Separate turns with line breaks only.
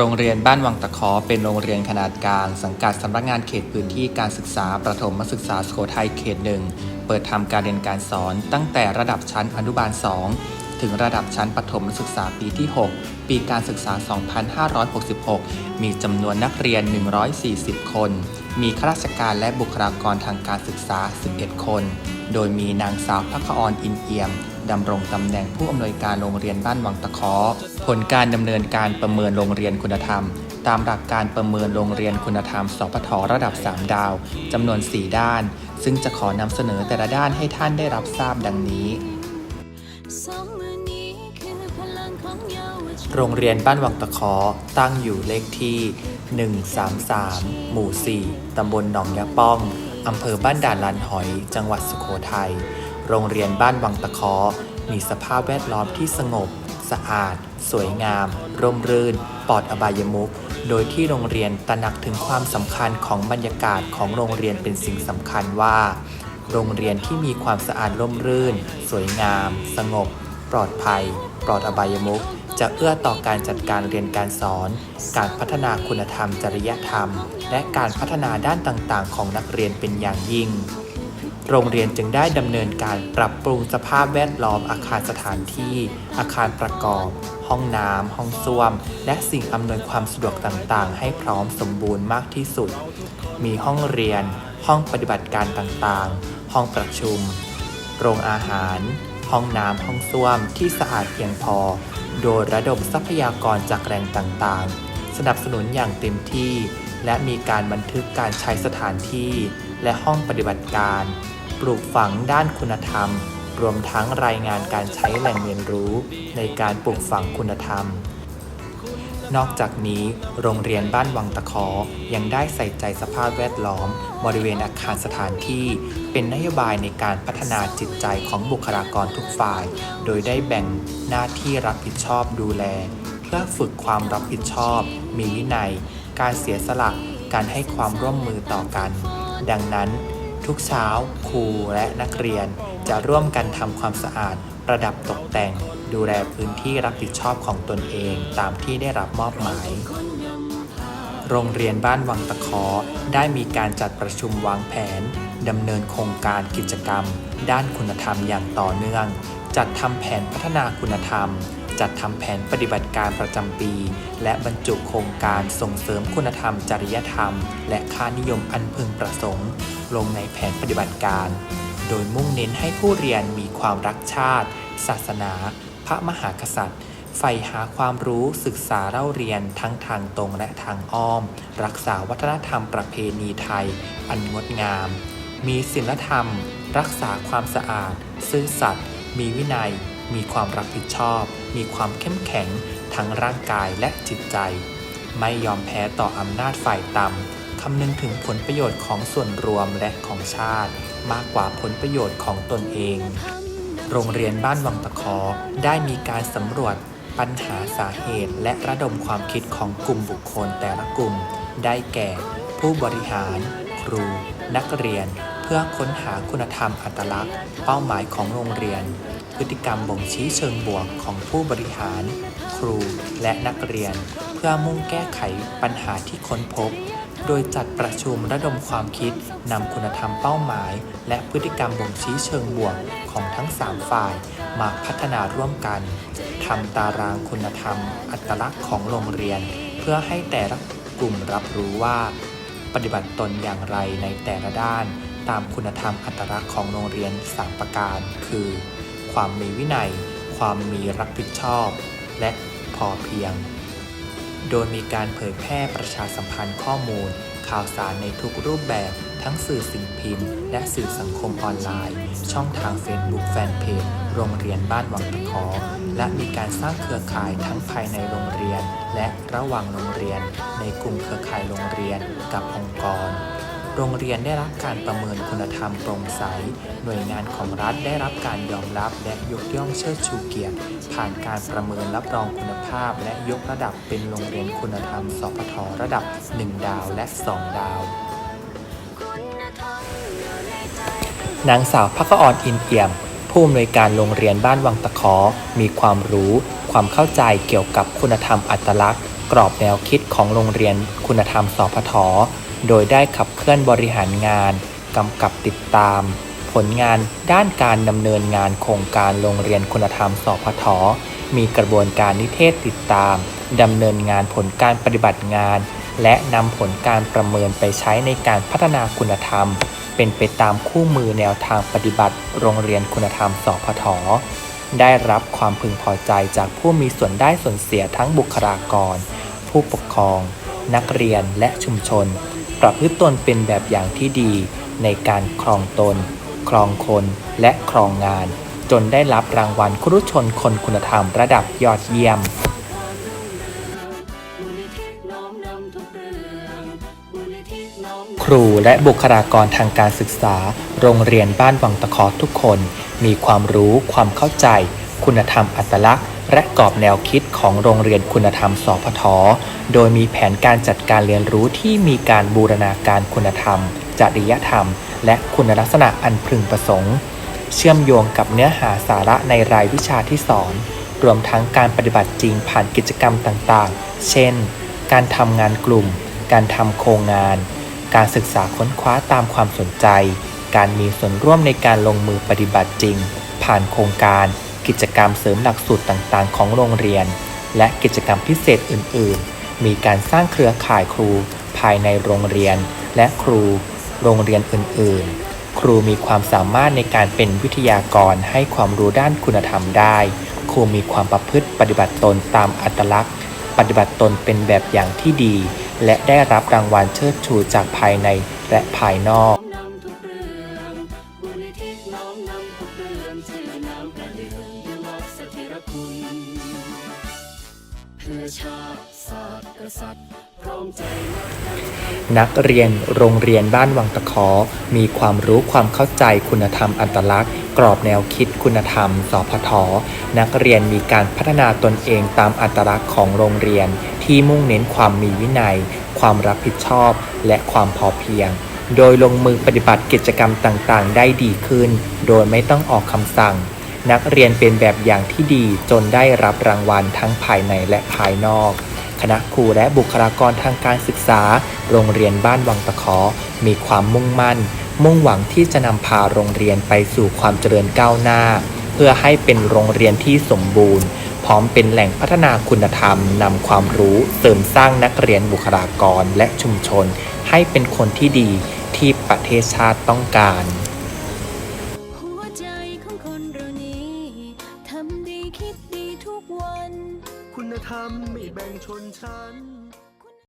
โรงเรียนบ้านวังตะเคอเป็นโรงเรียนขนาดกลางสังกัดสำนักงานเขตพื้นที่การศึกษาประถมศึกษาสุโขทัยเขตหนึ่งเปิดทำการเรียนการสอนตั้งแต่ระดับชั้นอนุบาล 2 ถึงระดับชั้นประถมศึกษาปีที่ 6 ปีการศึกษา 2566 มีจำนวนนักเรียน 140 คน มีข้าราชการและบุคลากรทางการศึกษา 11 คน โดยมีนางสาวพักออนอินเอี่ยมดำรงตำแหน่งผู้อำนวยการโรงเรียนบ้านวังตะเคอผลการดำเนินการประเมินโรงเรียนคุณธรรม ตามหลักการประเมินโรงเรียนคุณธรรม สพทระดับ 3 ดาวจำนวน 4 ด้าน ซึ่งจะขอนำเสนอแต่ละด้านให้ท่านได้รับทราบดังนี้ โรงเรียนบ้านวังตะเคอตั้งอยู่เลขที่ 133 หมู่ 4 ตำบลหนองยะป้อง อำเภอบ้านด่านลานหอย จังหวัดสุโขทัย โรงเรียนบ้านวังตะเคอมีสภาพแวดล้อมที่สงบ สะอาด สวยงาม ร่มรื่น ปลอดอบายมุข โดยที่โรงเรียนตระหนักถึงความสำคัญของบรรยากาศของโรงเรียนเป็นสิ่งสำคัญว่า โรงเรียนที่มีความสะอาดร่มรื่น สวยงาม สงบ ปลอดภัย ปลอดอบายมุข จะเอื้อต่อการจัดการเรียนการสอน การพัฒนาคุณธรรมจริยธรรม และการพัฒนาด้านต่างๆ ของนักเรียนเป็นอย่างยิ่ง โรงเรียนจึงได้ดำเนินการปรับปรุงสภาพแวดล้อมอาคารสถานที่ อาคารประกอบ ห้องน้ำห้องส้วม และสิ่งอำนวยความสะดวกต่างๆ ให้พร้อมสมบูรณ์มากที่สุด มีห้องเรียน ห้องปฏิบัติการต่างๆ ห้องประชุม โรงอาหาร ห้องน้ำห้องส้วมที่สะอาดเพียงพอ โดยระดมทรัพยากรจากแหล่งต่างๆ สนับสนุนอย่างเต็มที่ และมีการบันทึกการใช้สถานที่ และห้องปฏิบัติการ ปลูกฝังด้านคุณธรรม รวมทั้งรายงานการใช้แหล่งเรียนรู้ในการปลูกฝังคุณธรรม นอกจากนี้โรงเรียนบ้านวังตะคอยังได้ใส่ใจสภาพแวดล้อม บริเวณอาคารสถานที่ เป็นนโยบายในการพัฒนาจิตใจของบุคลากรทุกฝ่าย โดยได้แบ่งหน้าที่รับผิดชอบดูแล เพื่อฝึกความรับผิดชอบ มีวินัย การเสียสละการให้ความร่วมมือต่อกัน ดังนั้น ทุกเช้าครูและนักเรียน จะร่วมกันทำความสะอาด ประดับตกแต่ง ดูแลพื้นที่รับผิดชอบของตนเองตามที่ได้รับมอบหมาย โรงเรียนบ้านวังตะเคอได้มีการจัดประชุมวางแผนดำเนินโครงการกิจกรรม ด้านคุณธรรมอย่างต่อเนื่อง จัดทำแผนพัฒนาคุณธรรม จัดทำแผนปฏิบัติการประจำปี และบรรจุโครงการส่งเสริมคุณธรรม จริยธรรม และค่านิยมอันพึงประสงค์ ลงในแผนปฏิบัติการ โดยมุ่งเน้นให้ผู้เรียนมีความรักชาติ ศาสนา พระมหากษัตริย์ใฝ่หาความรู้ศึกษาเล่าเรียนทั้งทางตรงและทางอ้อม รักษาวัฒนธรรมประเพณีไทย อันงดงาม มีศีลธรรม รักษาความสะอาด ซื่อสัตย์มีวินัย มีความรับผิดชอบ มีความเข้มแข็ง ทั้งร่างกายและจิตใจ ไม่ยอมแพ้ต่ออำนาจฝ่ายต่ำคำนึงถึงผลประโยชน์ของส่วนรวมและของชาติ มากกว่าผลประโยชน์ของตนเอง โรงเรียนบ้านวังตะเคอได้มีการสำรวจปัญหาสาเหตุและระดมความคิดของกลุ่มบุคคลแต่ละกลุ่ม ได้แก่ ผู้บริหาร ครู นักเรียน เพื่อค้นหาคุณธรรมอัตลักษณ์ เป้าหมายของโรงเรียน พฤติกรรมบ่งชี้เชิงบวกของผู้บริหาร ครูและนักเรียน เพื่อมุ่งแก้ไขปัญหาที่ค้นพบ โดยจัดประชุมระดมความคิดนำคุณธรรมเป้าหมาย และพฤติกรรมบ่งชี้เชิงบวกของทั้ง 3 ฝ่าย มาพัฒนาร่วมกันทำตารางคุณธรรม อัตลักษณ์ของโรงเรียน เพื่อให้แต่ละกลุ่มรับรู้ว่า ปฏิบัติตนอย่างไรในแต่ละด้าน ตามคุณธรรมอัตลักษณ์ของโรงเรียน 3 ประการ คือ ความมีวินัย ความมีรับผิดชอบ และพอเพียง โดยมีการเผยแพร่ประชาสัมพันธ์ข้อมูล ข่าวสารในทุกรูปแบบทั้งสื่อสิ่งพิมพ์ และสื่อสังคมออนไลน์ ช่องทาง Facebook แฟนเพจโรงเรียนบ้านวังตะคอและมีการสร้างเครือข่ายทั้งภายในโรงเรียน และระหว่างโรงเรียน ในกลุ่มเครือข่ายโรงเรียนกับองค์กร โรงเรียนได้รับการประเมินคุณธรรมโปร่งใส หน่วยงานของรัฐได้รับการยอมรับและยกย่องเชิดชูเกียรติ ผ่านการประเมินรับรองคุณภาพ และยกระดับเป็นโรงเรียนคุณธรรม สพทระดับ 1 ดาวและ 2 ดาวนางสาวพักออนอินเอี่ยม ผู้อำนวยการโรงเรียนบ้านวังตะเคอมีความรู้ ความเข้าใจเกี่ยวกับคุณธรรมอัตลักษณ์ กรอบแนวคิดของโรงเรียนคุณธรรมสพท โดยได้ขับเคลื่อนบริหารงาน กำกับติดตาม ผลงานด้านการดำเนินงานโครงการโรงเรียนคุณธรรมสพทมีกระบวนการนิเทศติดตามดำเนินงานผลการปฏิบัติงาน และนำผลการประเมินไปใช้ในการพัฒนาคุณธรรม เป็นไปตามคู่มือแนวทางปฏิบัติ โรงเรียนคุณธรรมสพทได้รับความพึงพอใจจากผู้มีส่วนได้ส่วนเสียทั้งบุคลากร ผู้ปกครอง นักเรียนและชุมชน ประพฤติตนเป็นแบบอย่างที่ดีในการครองตน ครองคนและครองงาน จนได้รับรางวัลครุชนคนคุณธรรมระดับยอดเยี่ยมครูและบุคลากรทางการศึกษา โรงเรียนบ้านวังตะคอทุกคน มีความรู้ความเข้าใจ คุณธรรมอัตลักษณ์ และกรอบแนวคิด ของโรงเรียนคุณธรรมสพท โดยมีแผนการจัดการเรียนรู้ที่มีการบูรณาการคุณธรรม จริยธรรม และคุณลักษณะอันพึงประสงค์ เชื่อมโยงกับเนื้อหาสาระในรายวิชาที่สอน รวมทั้งการปฏิบัติจริงผ่านกิจกรรมต่างๆ เช่น การทำงานกลุ่ม การทำโครงงาน การศึกษาค้นคว้าตามความสนใจ การมีส่วนร่วมในการลงมือปฏิบัติจริง ผ่านโครงการ กิจกรรมเสริมหลักสูตรต่างๆ ของโรงเรียน และกิจกรรมพิเศษอื่น ๆ มีการสร้างเครือข่ายครู ภายในโรงเรียน และครู โรงเรียนอื่น ๆ ครูมีความสามารถในการเป็นวิทยากรให้ความรู้ด้านคุณธรรมได้ ครูมีความประพฤติปฏิบัติตนตามอัตลักษณ์ ปฏิบัติตนเป็นแบบอย่างที่ดี และได้รับรางวัลเชิดชูจากภายในและภายนอก
นำทุก นักเรียน
โรงเรียนบ้านวังตะเคอมีความรู้ความเข้าใจคุณธรรมอัตลักษณ์ กรอบแนวคิดคุณธรรม สพท นักเรียนมีการพัฒนาตนเองตามอัตลักษณ์ของโรงเรียน ที่มุ่งเน้นความมีวินัย ความรับผิดชอบ และความพอเพียง โดยลงมือปฏิบัติกิจกรรมต่างๆ ได้ดีขึ้น โดยไม่ต้องออกคำสั่ง นักเรียนเป็นแบบอย่างที่ดีจนได้รับรางวัลทั้งภายในและภายนอก คณะครูและบุคลากรทางการศึกษา โรงเรียนบ้านวังตะเคอมีความมุ่งมั่น มุ่งหวังที่จะนำพาโรงเรียนไปสู่ความเจริญก้าวหน้า เพื่อให้เป็นโรงเรียนที่สมบูรณ์ พร้อมเป็นแหล่งพัฒนาคุณธรรมนำความรู้เสริมสร้างนักเรียนบุคลากรและชุมชน ให้เป็นคนที่ดีที่ประเทศชาติต้องการ
ท